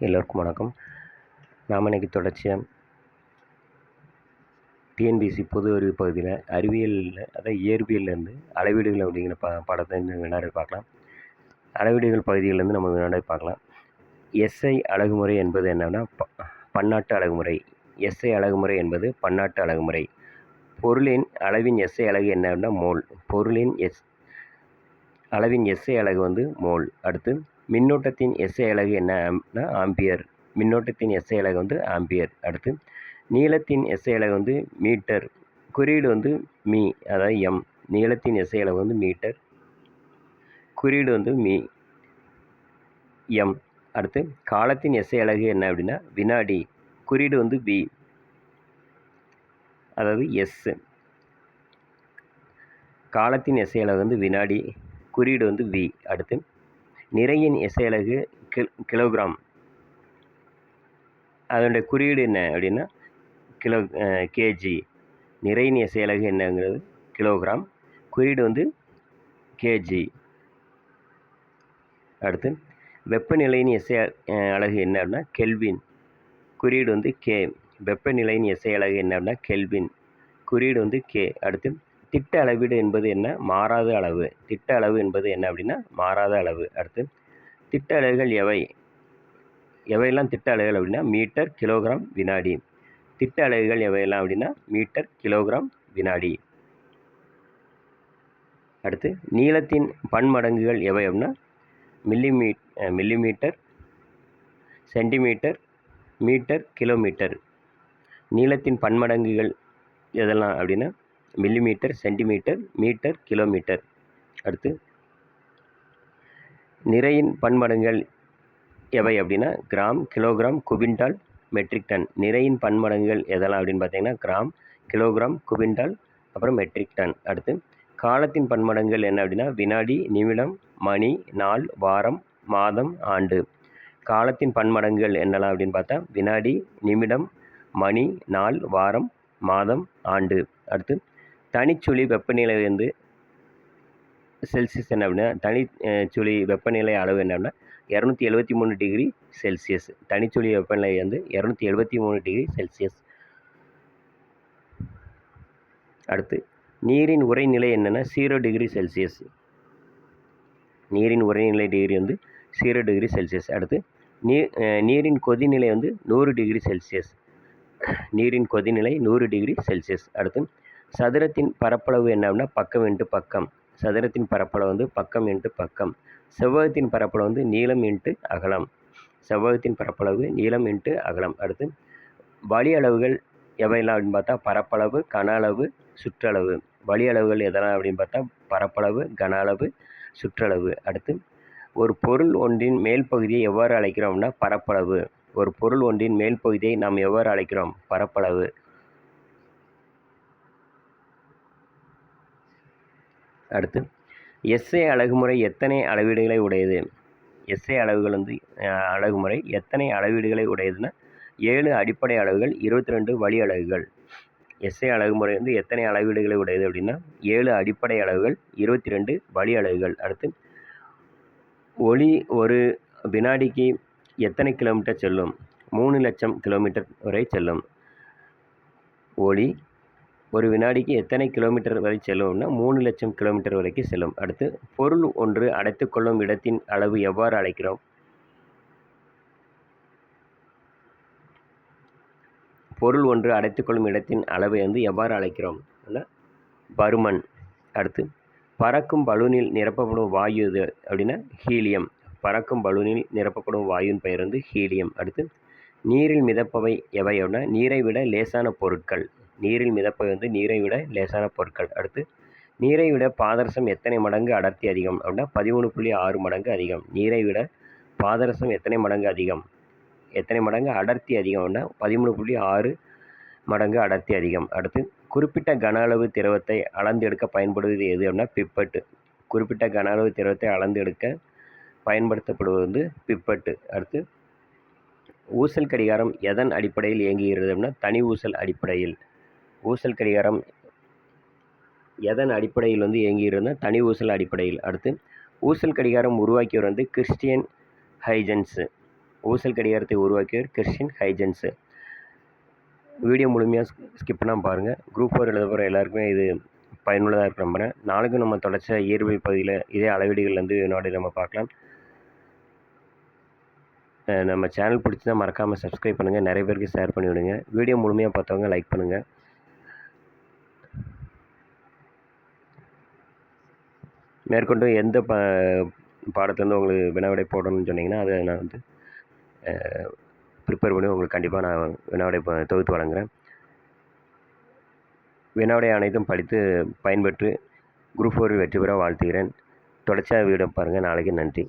எல்லோருக்கும் வணக்கம். நாம் இன்றைக்கி தொடர்ச்சியாக டிஎன்பிசி பொது அறிவு பகுதியில் அறிவியலில் அதாவது இயற்பியல்லேருந்து அளவீடுகள் அப்படிங்கிற ப படத்தை வினாடி பார்க்கலாம். அளவீடுகள் பகுதியிலேருந்து நம்ம வினாடி பார்க்கலாம். எஸ்ஐ அழகுமுறை என்பது என்னென்னா ப பன்னாட்டு அழகுமுறை. எஸ்ஐ அழகுமுறை என்பது பன்னாட்டு அழகுமுறை. பொருளின் அளவின் எஸ்ஐ அலகு என்னென்னா மோல். பொருளின் எஸ் அளவின் எஸ்ஐ அழகு வந்து மோல். அடுத்து மின்னோட்டத்தின் எஸ்ஐ அலகு என்ன? ஆம்பியர். மின்னோட்டத்தின் எஸ்ஐ அலகு வந்து ஆம்பியர். அடுத்து நீளத்தின் எஸ்ஐ அலகு வந்து மீட்டர். குறியீடு வந்து மீ அதாவது எம் நீளத்தின் எஸ்ஐ அலகு வந்து மீட்டர். குறியீடு வந்து மீ எம் அடுத்து காலத்தின் எஸ்ஐ அலகு என்ன அப்படின்னா வினாடி. குறியீடு வந்து பி அதாவது எஸ் காலத்தின் எஸ்ஐ அலகு வந்து வினாடி. குறியீடு வந்து வி அடுத்து நிறையின் இசையலகு அலகு கில் கிலோகிராம். அதனுடைய குறியீடு என்ன அப்படின்னா கிலோ கேஜி நிறையின் இசையலகு என்னங்கிறது கிலோகிராம். குறியீடு வந்து கேஜி அடுத்து வெப்பநிலையின் இசை அலகு என்ன அப்படின்னா கெல்வின். குறியீடு வந்து கே வெப்பநிலையின் இசை அழகு என்ன அப்படின்னா கெல்வின். குறியீடு வந்து கே. அடுத்து திட்ட அளவீடு என்பது என்ன? மாறாத அளவு. திட்ட அளவு என்பது என்ன அப்படின்னா மாறாத அளவு. அடுத்து திட்ட அலகுகள் எவை? எவையெல்லாம் திட்ட அலகுகள் அப்படின்னா மீட்டர் கிலோகிராம் வினாடி. திட்ட அலகுகள் எவையெல்லாம் அப்படின்னா மீட்டர் கிலோகிராம் வினாடி. அடுத்து நீளத்தின் பன்மடங்குகள் எவை அப்படின்னா milli millimetre centimetre metre kilometre. நீளத்தின் பன்மடங்குகள் எதெல்லாம் அப்படின்னா மில்லிமீட்டர் சென்டிமீட்டர் மீட்டர் கிலோமீட்டர் அடுத்து நிறையின் பன்மடங்குகள் எவை அப்படின்னா gram kilogram quintal metric ton நிறையின் பன்மடங்குகள் எதெல்லாம் அப்படின்னு பார்த்தீங்கன்னா கிராம் கிலோகிராம் குவிண்டால் அப்புறம் மெட்ரிக் டன் அடுத்து காலத்தின் பன்மடங்குகள் என்ன அப்படின்னா வினாடி நிமிடம் மணி நாள் வாரம் மாதம் ஆண்டு. காலத்தின் பன்மடங்குகள் என்னெல்லாம் அப்படின்னு பார்த்தா வினாடி நிமிடம் மணி நாள் வாரம் மாதம் ஆண்டு. அடுத்து தனிச்சுழி வெப்பநிலை வந்து செல்சியஸ் என்ன அப்படின்னா தனி சுழி வெப்பநிலை அளவு என்ன அப்படின்னா இரநூத்தி எழுபத்தி மூணு டிகிரி செல்சியஸ் தனிச்சுழி வெப்பநிலை வந்து இரநூத்தி எழுபத்தி மூணு டிகிரி செல்சியஸ் அடுத்து நீரின் உரைநிலை என்னென்னா ஜீரோ டிகிரி செல்சியஸ் நீரின் உரைநிலை டிகிரி வந்து ஜீரோ டிகிரி செல்சியஸ் அடுத்து நீர் நீரின் கொதிநிலை வந்து நூறு டிகிரி செல்சியஸ் நீரின் கொதிநிலை நூறு டிகிரி செல்சியஸ் அடுத்து சதுரத்தின் பரப்பளவு என்ன அப்படின்னா பக்கம் இன்ட்டு பக்கம். சதுரத்தின் பரப்பளவு வந்து பக்கம் இன்ட்டு பக்கம். செவ்வகத்தின் பரப்பளவு வந்து நீளம் இன்ட்டு அகலம். செவ்வகத்தின் பரப்பளவு நீளம் இன்ட்டு அகலம். அடுத்து வழி அளவுகள் எவையெல்லாம் அப்படின்னு பார்த்தா பரப்பளவு கன அளவு சுற்றளவு. வழி அளவுகள் எதெல்லாம் அப்படின்னு பார்த்தா பரப்பளவு கன அளவு சுற்றளவு. அடுத்து ஒரு பொருள் ஒன்றின் மேல் பகுதியை எவ்வாறு அழைக்கிறோம்னா பரப்பளவு. ஒரு பொருள் ஒன்றின் மேல் பகுதியை நாம் எவ்வாறு அழைக்கிறோம்? பரப்பளவு. அடுத்து எஸ்ஏ அழகுமுறை எத்தனை அளவீடுகளை உடையது? எஸ்ஏ அளவுகள் வந்து அழகுமுறை எத்தனை அளவீடுகளை உடையதுன்னா ஏழு அடிப்படை அளவுகள் இருபத்தி ரெண்டு வழி அழகுகள். எஸ்ஏ அழகுமுறை வந்து எத்தனை அளவீடுகளை உடையது அப்படின்னா ஏழு அடிப்படை அளவுகள் இருபத்தி ரெண்டு வழி அழகுகள். அடுத்து ஒளி ஒரு வினாடிக்கு எத்தனை கிலோமீட்டர் செல்லும்? மூணு லட்சம் கிலோமீட்டர் வரை செல்லும். ஒளி ஒரு வினாடிக்கு எத்தனை கிலோமீட்டர் வரை செல்லும்னா மூணு லட்சம் கிலோமீட்டர் வரைக்கும் செல்லும். அடுத்து பொருள் ஒன்று அடைத்துக்கொள்ளும் இடத்தின் அளவு எவ்வாறு அழைக்கிறோம்? பொருள் ஒன்று அடைத்துக்கொள்ளும் இடத்தின் அளவை வந்து எவ்வாறு அழைக்கிறோம்? பருமன். அடுத்து பறக்கும் பலூனில் நிரப்பப்படும் வாயு இது அப்படின்னா ஹீலியம். பறக்கும் பலூனில் நிரப்பப்படும் வாயுவின் பெயர் வந்து ஹீலியம். அடுத்து நீரில் மிதப்பவை எவை அப்படின்னா நீரை விட லேசான பொருட்கள். நீரில் மிதப்பவை வந்து நீரை விட லேசான பொருட்கள். அடுத்து நீரை விட பாதரசம் எத்தனை மடங்கு அடர்த்தி அதிகம்? அப்படின்னா பதிமூணு புள்ளி ஆறு மடங்கு அதிகம். நீரை விட பாதரசம் எத்தனை மடங்கு அதிகம்? எத்தனை மடங்கு அடர்த்தி அதிகம்? அப்படின்னா பதிமூணு புள்ளி ஆறு மடங்கு அடர்த்தி அதிகம். அடுத்து குறிப்பிட்ட கன அளவு திரவத்தை அளந்து எடுக்க பயன்படுவது எது? அப்படின்னா பிப்பட்டு. குறிப்பிட்ட கன அளவு திரவத்தை அளந்து எடுக்க பயன்படுத்தப்படுவது வந்து பிப்பட்டு. அடுத்து ஊசல் கடிகாரம் எதன் அடிப்படையில் இயங்குகிறது? அப்படின்னா தனி ஊசல் அடிப்படையில். ஊசல் கடிகாரம் எதன் அடிப்படையில் வந்து இயங்கியிருந்தால் தனி ஊசல் அடிப்படையில். அடுத்து ஊசல் கடிகாரம் உருவாக்கியவர் வந்து கிறிஸ்டியன் ஹைஜன்ஸு. ஊசல் கடிகாரத்தை உருவாக்கியவர் கிறிஸ்டின் ஹைஜன்ஸு. வீடியோ முழுமையாக ஸ்கிப் பண்ணாமல் பாருங்கள் குரூப் ஃபோர் எழுத போகிற எல்லாருக்குமே இது பயனுள்ளதாக இருக்க நம்புகிறேன் நாளைக்கும் நம்ம தொடச்ச இயற்பியல் பகுதியில் இதே அளவீடுகள்லேருந்து வினாடி நம்ம பார்க்கலாம். நம்ம சேனல் பிடிச்சி தான் மறக்காமல் சப்ஸ்கிரைப் பண்ணுங்கள் நிறைய பேருக்கு ஷேர் பண்ணி விடுங்க வீடியோ முழுமையாக பார்த்தவங்க லைக் பண்ணுங்கள் மேற்கொண்டு எந்த ப பாடத்துலேருந்து உங்களுக்கு வினாவிடை போடணும்னு சொன்னீங்கன்னா அதை நான் வந்து ப்ரிப்பேர் பண்ணி உங்களுக்கு கண்டிப்பாக நான் வினாவிடை தொகுத்து வழங்குகிறேன் வினாவிடை அனைத்தும் படித்து பயன்பெற்று குரூப் ஃபோரில் வெற்றி பெற வாழ்த்துகிறேன். தொடர்ச்சியாக வீடியோ பாருங்கள் நாளைக்கு நன்றி.